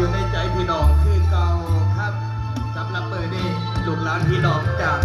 อยู่ในใจพี่น้องคือเก่าครับสำหรับเปิดนี่ลูกหลานพี่น้องจาก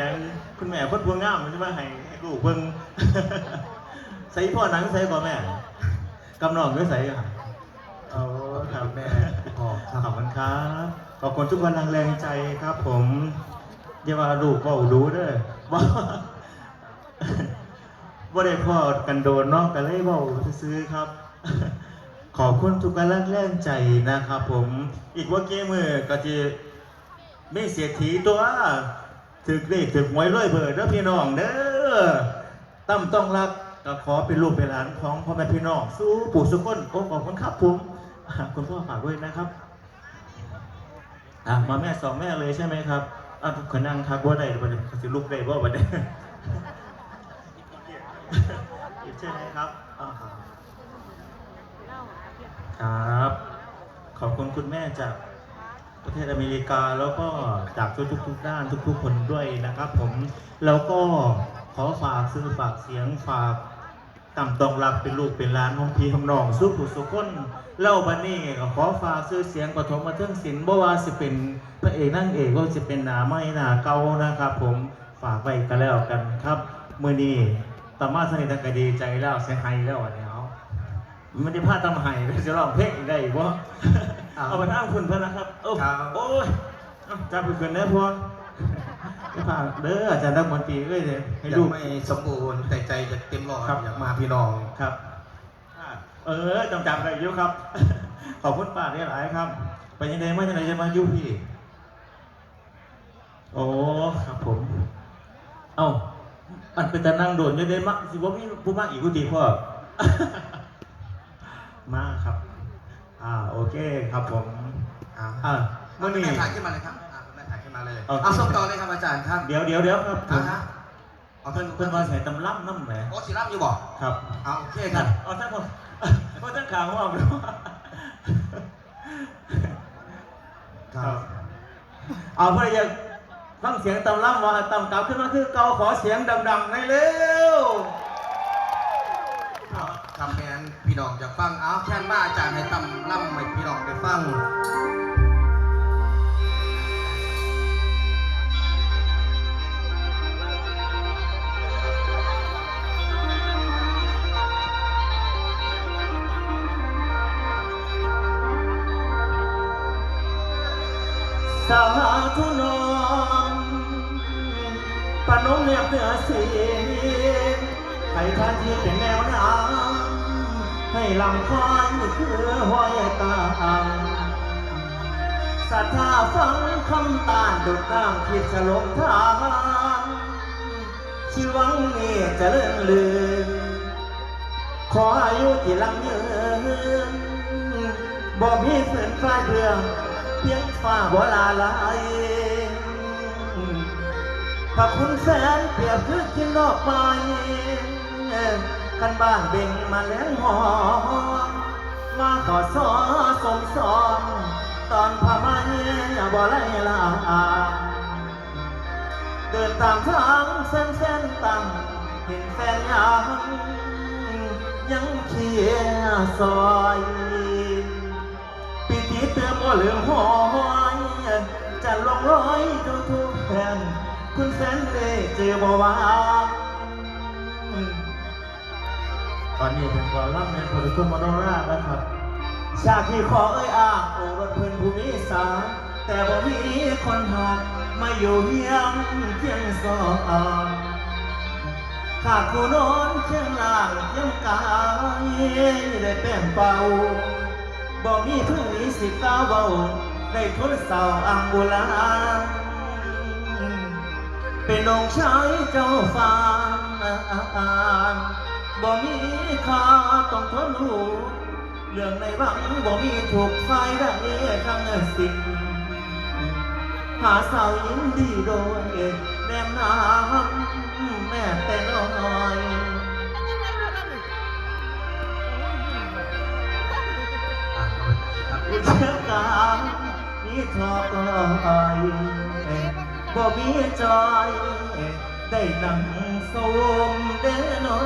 ห้ให้ยังคุณแม่เพิ่นพวงงามใช่ไหมให้ให้ลูกเพิ่ง ใส่พ่อหนังใส่ก่อนแม่กำนองด้วยใส่ครับโอ้ครับแม่ขอบขอบคุณครับขอบคุณทุกกำลังแรงใจครับ ผมอย่าว่าลูกก็รู้เด้อว่าว่าได้พ่อกันโดนเนาะกันเลยเว่าซื้อๆครับ ขอบคุณทุกกำลังแรงใจนะครับ ผม อีกว่าเกมมือก็จะไม่เสียทีตัว ถึกเลขถึกหวยร้อยเบอร์เด้อพี่น้องเด้อตั้มต้องรักก็ขอเป็นลูกเป็นหลานของพ่อแม่พี่น้องสู้ปู่สุกคนโอ้ขอบคุณครับผมคุณพ่อฝากด้วยนะครับอะมาแม่สองแม่เลยใช่ไหมครับอะขอนั่งครับว่าได้บ่ได้สิลูกได้บ่บ่ได้ใช่ไหมครับครับ ขอบคุณคุณแม่จาก ประเทศอเมริกาแล้วก็จากทุกๆด้านทุกๆคนด้วยนะครับ ผมแล้วก็ขอฝากซื้อฝากเสียงฝากต่ำตองรับเป็นลูกเป็นหล้านของพี่ของน้องสู้ผู้สุคนเล่าบันนี้ก็ขอฝากซื้อเสียงปฐมมาเทิงศิลป์บ่ว่าสิเป็นพระเอกนั่งเอกก็จะเป็นหนาไม้หนาเก่านะครับ ผมฝากไว้กันแล้วกันครับมื่อนี้ตามาสนิทกันดีใจแล้วเสียหายแล้วอันนี้เอาไม่ได้พลาดทำไห้จะร้องเพลงได้อี กวะเอาเอาไปทั้งคุณเพื่อนนะครับโอ้ครับ โอ้ยเอาจับไปคืนได้พวงไม่พลาดเด้ออาจารย์นักมนตรีเอ้ยเลยให้ยัดูงไม่สมบูรณ์แต่ใจจะเต็มร้อยครับ อยากมาพี่น้อง ครับอ่าเออจำจำได้อยู่ครับ ขอบคุณป้าได้หลายครับ ไปยังไงมายังไงจะมาอยู่พี่ โอ้ครับผม เอ้า อันเป็นแต่นั่งโดนอยังได้มักสิว่ามีผู้มากอีกกูตีพ่อ มาครับ อ่าโอเคครับผมอ่าอ่าเมื่เมื่ออนี้นี้ถ่ายขึ้นมาเลยครับอ่าคุณแม่ถ่ายขึ้นมาเลยเอา เอาส่งต่อเลยครับอาจารย์ครับเดี๋ยวเดี๋ยวเดี๋ยวครับผอ่ามฮะเอาเพิ่นเพิ่นมาใส่ตำลับน้ำแหมโอ้สิรับอยู่บอกครับเอาโอเคครับเอาท่านผมเอาท่านข่าวว่าไปว่าครับเอาเพื่ออยากฟังเสียงตำลับว่าตำกลับขึ้นมาคือเกาขอเสียงดังๆในอยเร็วเอาคำแมน พี่น้องจะฟังเอาแค่นมาอาจารย์ให้ตำล่ำให้พี่น้องได้ฟังสาธุนองปนมเนี่ยเหนือสีให้ท่านที่เป็นแนวน้ำ ให้ลำคอยคือห้อยตามศรัทธาฟังคำตานดุดน้ำทิพย์ฉลมทางชีวังนี้จะเลื่อนลืมขออายุที่ลังยืนบ่มีเสื่อนคลายเรื่องเพียงฟ้าบ่ลาลายพระคุณแสนเปรียบคือกินดอกไม้ กันบ้านเบ่งมาแล้วหอมมาขอสอสมสอนตอนพามาเนี่ยบ่ไล่ลาเดินตามทางเส้นเส้นตังเห็นแฟนยังยังเคียซอยปีติเติมว่เหลืองหอยจะลงร้อยทุกทุกแผ่นคุณแฟนได้เจอบ่วา ตอนนี้เป็นกอลัมน์ในโพลิคุมโนราแล้วครับชาที่ขอเอ้ยอ้างโอรสเพื่อนผู้มีสาแต่บ่มีคนหักมาอยู่เฮียงเพียงสองขาดผู้นอนเชียงล่างเชียงกายได้แป้งเป่าบ่มีพึ่งมีสิกาเบาได้ทนเศร้าอังบุลาเป็นองค์ชายเจ้าฟ้า บ่มีค่าต้องทนหูเรื่องในวังบ่มีถูกไฟได้ทั้งสิ้นหาสาวยินดีโดยแนมน้ำแม่แต่น้อยอ่าครับเชื่อกางนี่ทอก็อ้อยบ่มีจอยได้นั่ง สมเด้อนอ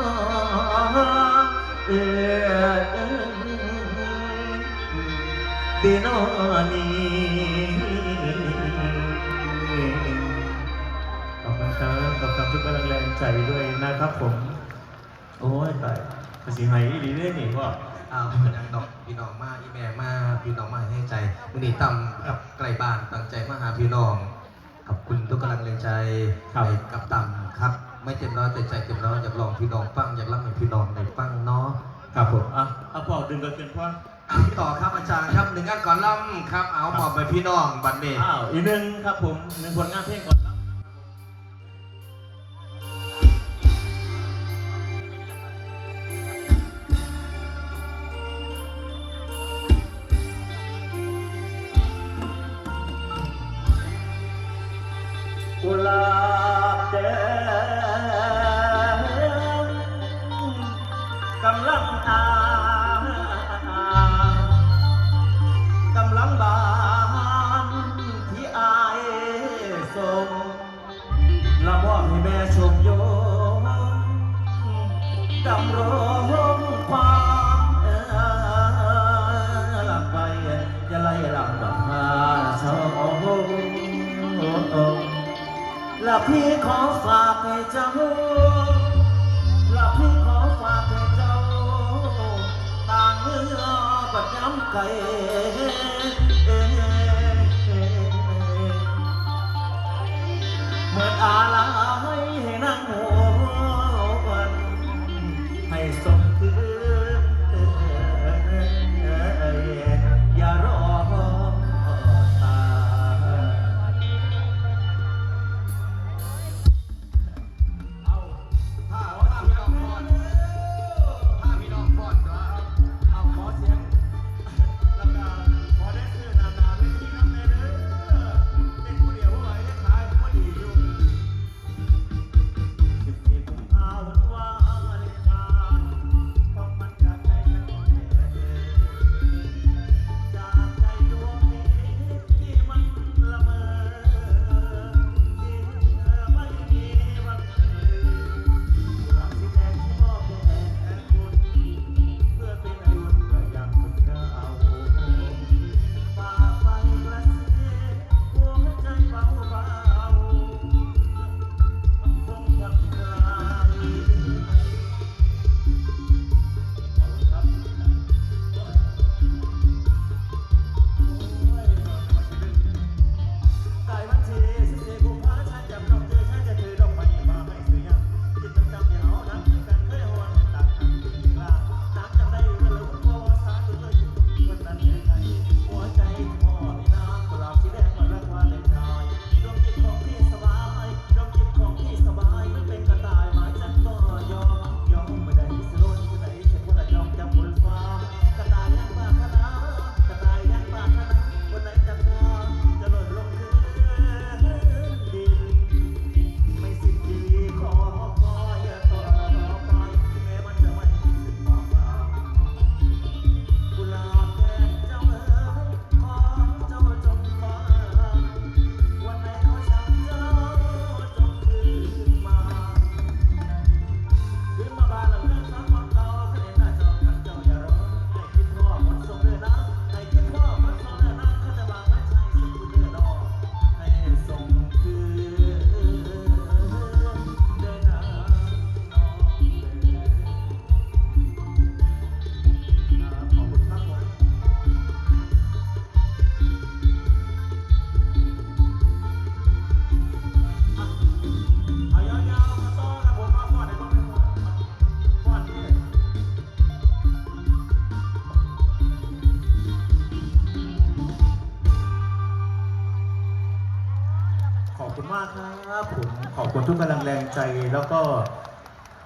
เออเดนอนีขอบคุณครับขอบคุณทุกกำลังแรงใจด้วยนะครับผม โอ้ยตายภาษีไฮดีเรื่องนี่ว่าอ้าวเป็นยังดอกพี่น้องมาอีแม่มาพี่น้องมาให้ใจวันนี้ตำกับไกลบ้านตั้งใจมาหาพี่น้องขอบคุณทุกกำลังแรงใจครับให้กับตำครับ ไม่เต็มร้อยแต่ใจเต็มร้อยอยากลองพี่น้องฟังอยากรับให้พี่น้องในฟังเนาะครับผมอะเอาพอดึงกันเกินพ่ออะต่อครับอาจารย์ครับหนึ่งงานก่อนล่ำครับเอามอบไปพี่น้องบันเมฆอ้าวอีกหนึ่งครับผมหนึ่งผลงานเพลงก่อนครั พี่ขอฝากให้เจ้าละพี่ขอฝากให้เจ้าต่างเมื่อบัดย้ำไก่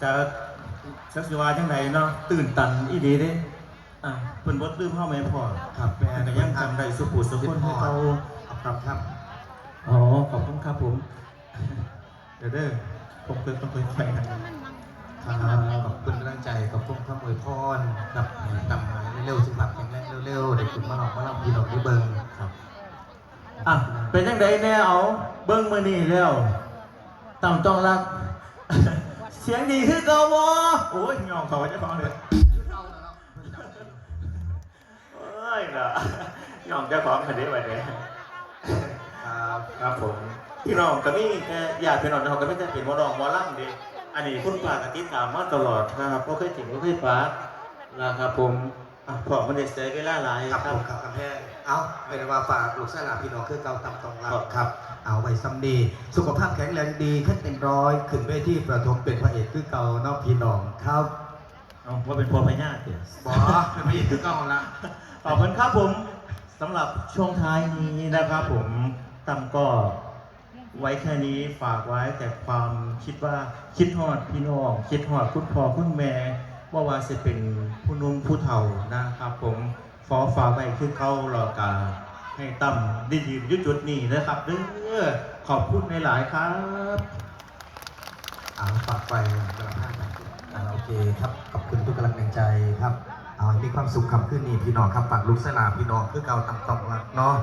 จะชักสิวาจังไหนเนาะตื่นตันอีดีเด้อะเพิ่นบ่ลืมเฮาไหมพ่อครับแม่แต่ก็ยังจำได้สุขุสุขคนให้เขาครับครับอ๋อขอบคุณครับผม เดี๋ยวเด้อผมเคยต้องเคยไปกันครับขอบคุณกำลังใจขอบคุณคำอวยพรครับให้ตำหายเร็วๆสุขภาพแข็งแรงเร็วๆเด็กคุณมาหลอกมาเล่าพี่น้องได้เบิ่งครับอะเป็นจังไดแน่เอาเบิ่งมื้อนี้แล้วต่ำต้องรัก เสียงดีคือเก่าบ่โอ้ยงองเขาจะฟังเลยเอ้ยนะน้องเจ้าของคดีไว้เนี่ยครับครับผมพี่น้องก็มีแค่ญาติพี่น้องเขาก็ไม่ได้เป็นหมอรองหมอล่ำเดิอันนี้คุณป้าก็ติดตามมาตลอดนะครับก็เคยถึงก็เคยป้านะครับผมอะพอมันได้เสียเวลาหลายครับครัผบมครับกำแพงเอาเป็นว่าฝากลูกสลาพี่น้องคือเก่าตำตองรับครับครับ เอาไว้ซ้ำดีสุขภาพแข็งแรงดีขึ้นเต็มร้อยขึ้นเวทีประทมเป็นพระเอกคือเก่าเนอกพี่น้องครับเอาว่าเป็นพอพญาติเดี๋ยวบอเป็นพระเอกคือเก่าละขอบคุณครับผมสำหรับช่วงท้ายนี้นะครับผมตั้มก็ไว้แค่นี้ฝากไว้แต่ความคิดว่าคิดฮอดพี่น้อง คิดฮอดคุณพ่อคุณแม่ว่าว่าจะเป็นผู้หนุ่มผู้เฒ่านะครับผมขอฝากไว้คือเขาหลอกกา ให้ตั้มได้ยืนยุจุดนี้นะครับเด้อขอบคุณในหลายครับเอาฝากไปกระพาอ่าโอเคครับขอบคุณทุกกำลังใจครับเอาให้มีความสุขคำขึ้นนี่พี่น้องครับฝากลูกสลาพี่น้องคือเก่าตำตองรักเนาะ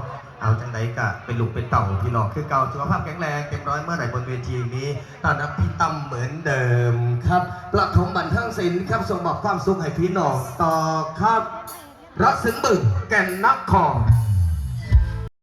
เอาจังไดกะเป็นลูกเป็นเต่าพี่น้องคือเก่าสุขภาพแข็งแรงเต็มร้อยเมื่อไหร่บนเวทีนี้ตอนรับพี่ตั้มเหมือนเดิมครับประถมบันเทิงศิลป์ครับส่งมอบความสุขให้พี่น้องต่อครับรักสึงบึงแก่นนักคอ